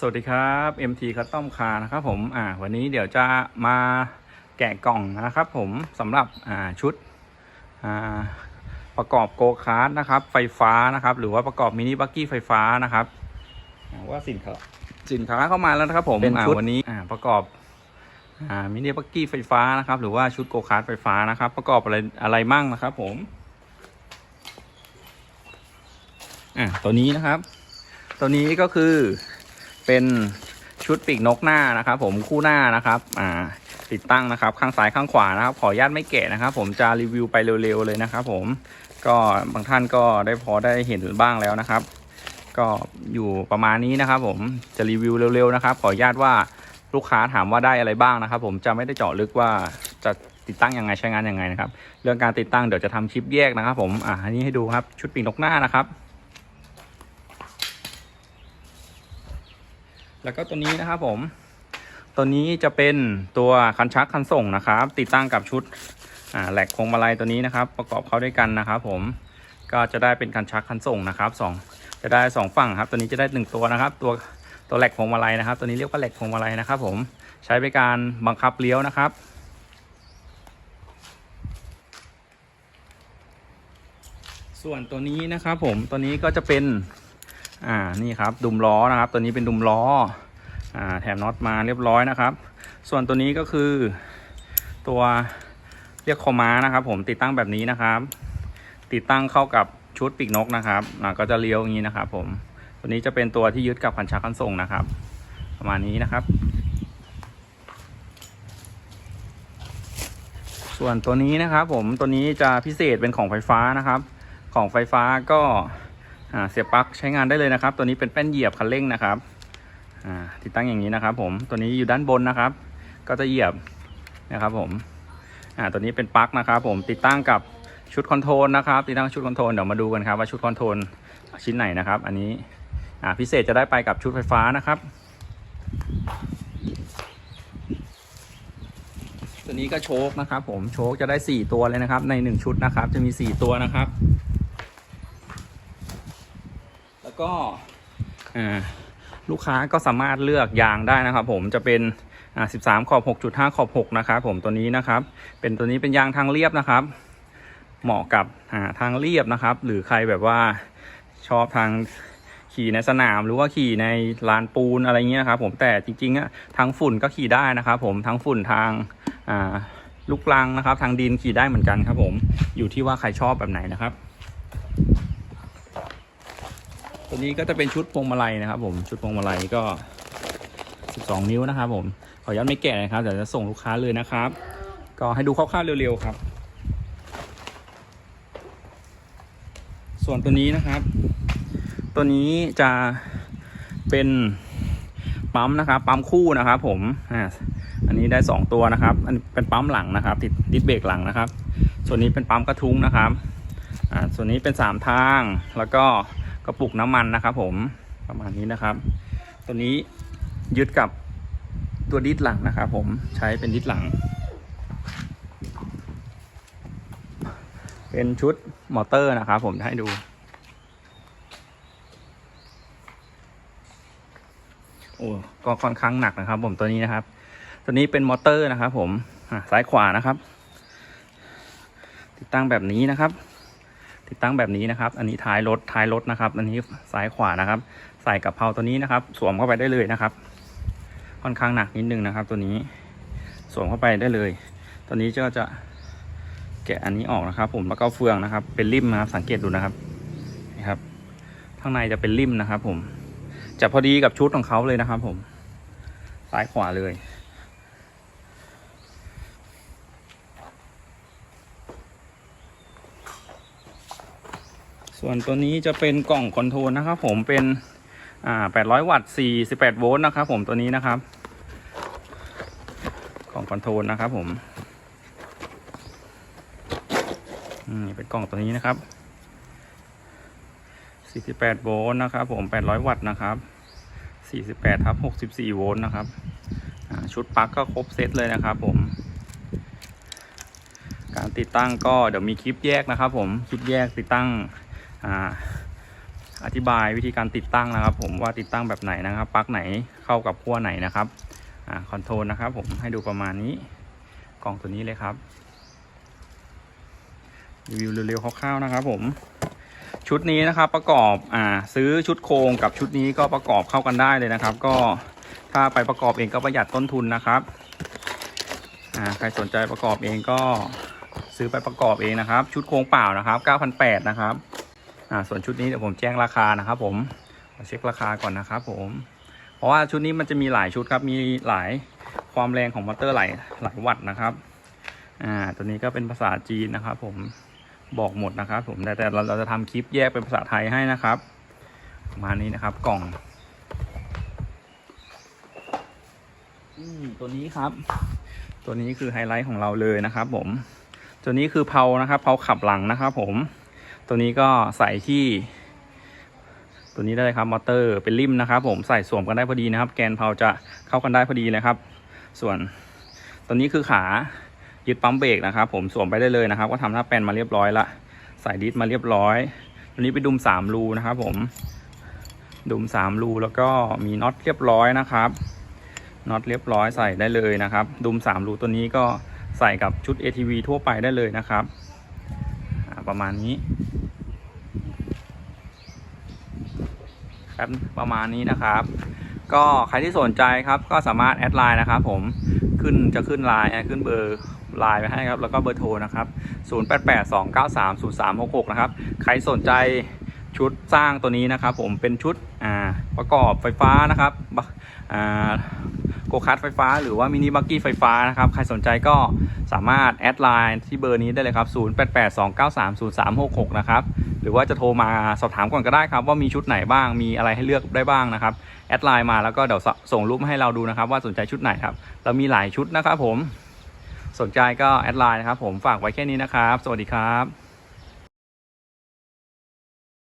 สวัสดีครับ MT คัตตอมคานะครับผมอ่าวันนี้เดี๋ยวจะมาแกะกล่องนะครับผมสำหรับอ่าชุดอ่าประกอบโกคาร์ดนะครับ ไฟฟ้านะครับ หรือว่าประกอบมินิบักกี้ไฟฟ้านะครับอ่าว่าสินค้าสินค้าเข้ามาแล้วนะครับผมเป็นอ่าชุดวันนี้อ่าประกอบอ่ามินิบักกี้ไฟฟ้านะครับ หรือว่าชุดโกคาร์ดไฟฟ้านะครับ ประกอบอะไรอะไรมั่งนะครับผมอ่าตัวนี้นะครับ ตัวนี้ก็คือ เป็นชุดปีกนกหน้านะครับ ผมคู่หน้านะครับ อ่า ติดตั้งนะครับ ข้างซ้ายข้างขวานะครับ ขออนุญาตไม่แกะนะครับ ผมจะรีวิวไปเร็วๆเลยนะครับ ผมก็บางท่านก็ได้พอได้เห็นบ้างแล้วนะครับ ก็อยู่ประมาณนี้นะครับ ผมจะรีวิวเร็วๆนะครับ ขออนุญาตว่าลูกค้าถามว่าได้อะไรบ้างนะครับ ผมจะไม่ได้เจาะลึกว่าจะติดตั้งยังไงใช้งานยังไงนะครับ เรื่องการติดตั้งเดี๋ยวจะทำคลิปแยกนะครับ ผมอ่าอันนี้ให้ดูครับชุดปีกนกหน้านะครับ แล้วก็ตัวนี้นะครับผม ตัวนี้จะเป็นตัวคันชักคันส่งนะครับ ติดตั้งกับชุดแหลกโพวงมาลัยตัวนี้นะครับ ประกอบเข้าด้วยกันนะครับ ผมก็จะได้เป็นคันชักคันส่งนะครับสองจะได้สองฝั่งครับ ตัวนี้จะได้หนึ่งตัวนะครับ ตัวตัวแหลกพวงมาลัยนะครับ ตัวนี้เรียกว่าแหลกพวงมาลัยนะครับ ผมใช้ในการบังคับเลี้ยวนะครับส่วนตัวนี้นะครับผมตัวนี้ก็จะเป็น อ่านี่ครับดุมล้อนะครับ ตัวนี้เป็นดุมล้ออ่าแถมน็อตมาเรียบร้อยนะครับ ส่วนตัวนี้ก็คือ ตัวเรียกคอม้านะครับ ผมติดตั้งแบบนี้นะครับ ติดตั้งเข้ากับชุดปีกนกนะครับอ่าก็จะเลี้ยวอย่างนี้นะครับ ผมตัวนี้จะเป็นตัวที่ยึดกับพันชักคันส่งนะครับ ประมาณนี้นะครับ ส่วนตัวนี้นะครับ ผมตัวนี้จะพิเศษเป็นของไฟฟ้านะครับ ของไฟฟ้าก็ เสียบปลั๊กใช้งานได้เลยนะครับ ตัวนี้เป็นแป้นเหยียบคันเร่งนะครับติดตั้งอย่างนี้นะครับ ผมตัวนี้อยู่ด้านบนนะครับ ก็จะเหยียบนะครับ ผมตัวนี้เป็นปลั๊กนะครับ ผมติดตั้งกับชุดคอนโทรลนะครับติดตั้งชุดคอนโทรลเดี๋ยวมาดูกันครับว่าชุดคอนโทรลชิ้นไหนนะครับ อันนี้พิเศษจะได้ไปกับชุดไฟฟ้านะครับตัวนี้ก็โชคนะครับ ผมโชคจะได้ 4 ตัวเลยนะครับ ใน 1 ชุดนะครับ จะมี 4 ตัวนะครับ แล้ว ก็ลูกค้าก็สามารถเลือกยางได้นะครับ ผมจะเป็น13 ขอบ 6.5 ขอบ 6 นะครับผมตัวนี้นะครับ เป็นตัวนี้เป็นยางทางเรียบนะครับ เหมาะกับาทางเรียบนะครับ หรือใครแบบว่าชอบทางขี่ในสนามหรือว่าขี่ในลานปูนอะไรเงี้ยนะครับผมแต่จริงๆอะทางฝุ่นก็ขี่ได้นะครับผมทางฝุ่นทางลูกลังนะครับ ทางดินขี่ได้เหมือนกันครับผมอยู่ที่ว่าใครชอบแบบไหนนะครับ ตัวนี้ก็จะเป็นชุดพวงมาลัยนะครับ ผมชุดพวงมาลัยก็ 12 นิ้วนะครับ ผมขออนุญาตไม่แกะนะครับเดี๋ยวจะส่งลูกค้าเลยนะครับ ก็ให้ดูคร่าวๆเร็วๆครับ ส่วนตัวนี้นะครับ ตัวนี้จะเป็นปั๊มนะครับ ปั๊มคู่นะครับ ผมอ่าอันนี้ได้ 2 ตัวนะครับ อันนเป็นปั๊มหลังนะครับ ติดดิสเบรกหลังนะครับ ส่วนนี้เป็นปั๊มกระทุ้งนะครับ อ่า ส่วนนี้เป็น 3 ทาง แล้วก็ กระปุกน้ำมันนะครับ ผมประมาณนี้นะครับ ตัวนี้ยึดกับตัวดิสหลังนะครับผมใช้เป็นดิสหลัง เป็นชุดมอเตอร์นะครับผมให้ดู โอ้ก็ค่อนข้างหนักนะครับ ผมตัวนี้นะครับ ตัวนี้เป็นมอเตอร์นะครับ ผมซ้ายขวานะครับ ติดตั้งแบบนี้นะครับ ติดตั้งแบบนี้นะครับ อันนี้ท้ายรถท้ายรถนะครับ อันนี้ซ้ายขวานะครับ ใส่กับเพลาตัวนี้นะครับ สวมเข้าไปได้เลยนะครับ ค่อนข้างหนักนิดนึงนะครับ ตัวนี้ สวมเข้าไปได้เลย ตัวนี้ก็จะแกะอันนี้ออกนะครับ ผมแล้วก็เฟืองนะครับ เป็นริมนะครับ สังเกตดูนะครับนี่ครับ ข้างในจะเป็นริมนะครับ ผมจะพอดีกับชุดของเขาเลยนะครับ ผม ซ้ายขวาเลย ส่วนตัวนี้จะเป็นกล่องคอนโทรลนะครับผมเป็นอ่า800 วัตต์ 48 โวลต์นะครับผมตัวนี้นะครับกล่องคอนโทรลนะครับผมอืมเป็นกล่องตัวนี้นะครับ 48 โวลต์นะครับผม 800 วัตต์นะครับ 48ทับ64 โวลต์นะครับชุดปลั๊กก็ครบเซตเลยนะครับผม การติดตั้งก็เดี๋ยวมีคลิปแยกนะครับผม คลิปแยกติดตั้ง อธิบายวิธีการติดตั้งนะครับ ผมว่าติดตั้งแบบไหนนะครับปลั๊กไหนเข้ากับขั้วไหนนะครับคอนโทรลนะครับ ผมให้ดูประมาณนี้กล่องตัวนี้เลยครับรีวิวเร็วๆคร่าวๆนะครับ ผมชุดนี้นะครับประกอบอ่าซื้อชุดโครงกับชุดนี้ก็ประกอบเข้ากันได้เลยนะครับ ก็ถ้าไปประกอบเองก็ประหยัดต้นทุนนะครับอ่าใครสนใจประกอบเองก็ซื้อไปประกอบเองนะครับ ชุดโครงเปล่านะครับ9,800นะครับ อ่าส่วนชุดนี้เดี๋ยวผมแจ้งราคานะครับ ผมเช็คราคาก่อนนะครับ ผม เพราะว่าชุดนี้มันจะมีหลายชุดครับ มีหลายความแรงของมอเตอร์หลายหลายวัตต์นะครับ อ่า ตัวนี้ก็เป็นภาษาจีนนะครับ ผมบอกหมดนะครับ ผมแต่แต่เราเราจะทำคลิปแยกเป็นภาษาไทยให้นะครับประมาณนี้นะครับ กล่องอืมตัวนี้ครับ ตัวนี้คือไฮไลท์ของเราเลยนะครับ ผม ตัวนี้คือเพลานะครับเพลาขับหลังนะครับ ผม ตัวนี้ก็ใส่ที่ ตัวนี้ได้เลยครับมอเตอร์เป็นริมนะครับ ผมใส่สวมกันได้พอดีนะครับ แกนเพลาจะเข้ากันได้พอดีเลยครับ ส่วนตัวนี้คือขายึดปั๊มเบรกนะครับ ผมสวมไปได้เลยนะครับ ก็ทำหน้าแปนมาเรียบร้อยละใส่ดิสมาเรียบร้อย ตัวนี้เป็นดุมสามรูนะครับผมดุมสามรูแล้วก็มีน็อตเรียบร้อยนะครับน็อตเรียบร้อยใส่ได้เลยนะครับ ดุมสามรูตัวนี้ก็ใส่กับชุด ATV ทั่วไปได้เลยนะครับ ประมาณนี้ ครับประมาณนี้นะครับ ก็ใครที่สนใจครับก็สามารถแอดไลน์นะครับผมขึ้นจะขึ้นไลน์ขึ้นเบอร์ไลน์ไปให้ครับ แล้วก็เบอร์โทรนะครับ 0882930366 นะครับ ใครสนใจชุดสร้างตัวนี้นะครับ ผมเป็นชุดประกอบไฟฟ้านะครับ บะอ่าโกคัสไฟฟ้า หรือว่ามินิบักกี้ไฟฟ้านะครับ ใครสนใจก็สามารถแอดไลน์ที่เบอร์นี้ได้เลยครับ 0882930366 นะครับ หรือว่าจะโทรมาสอบถามก่อนก็ได้ครับ ว่ามีชุดไหนบ้าง มีอะไรให้เลือกได้บ้างนะครับ แอดไลน์มาแล้วก็เดี๋ยวสส่งรูปมาให้เราดูนะครับ ว่าสนใจชุดไหนครับ เรามีหลายชุดนะครับผม สนใจก็แอดไลน์นะครับผม ฝากไว้แค่นี้นะครับ สวัสดีครับ